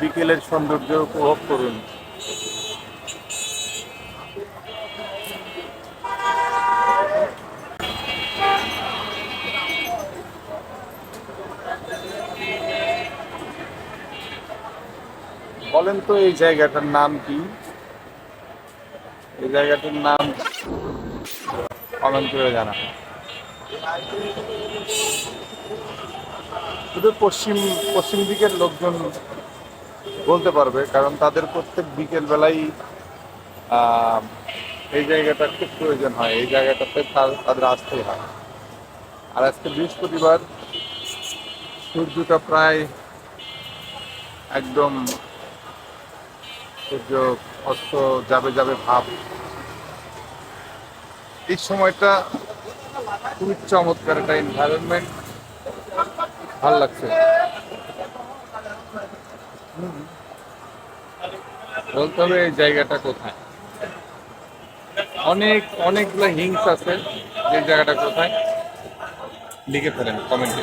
বিকেলের সৌন্দর্য উপভোগ করুন। বলেন তো এই জায়গাটার নাম কি? এই জায়গাটার নাম কমেন্ট জানা। শুধু পশ্চিম পশ্চিম দিকের লোকজন বলতে পারবে, কারণ তাদের প্রত্যেক বিকেল বেলাই এই জায়গাটা খুব প্রয়োজন হয়, এই জায়গাটাতে তাদের আসতেই হয় আর আজকে বৃহস্পতিবার, সূর্যটা প্রায় একদম সূর্য অস্ত যাবে যাবে ভাব এই সময়টা খুবই চমৎকার একটা এনভায়রনমেন্ট ভালো লাগছে। বলতে হবে এই জায়গাটা কোথায়? অনেক, অনেকগুলো হিংস আছে যে জায়গাটা কোথায়? লিখে ফেলেন, কমেন্টে।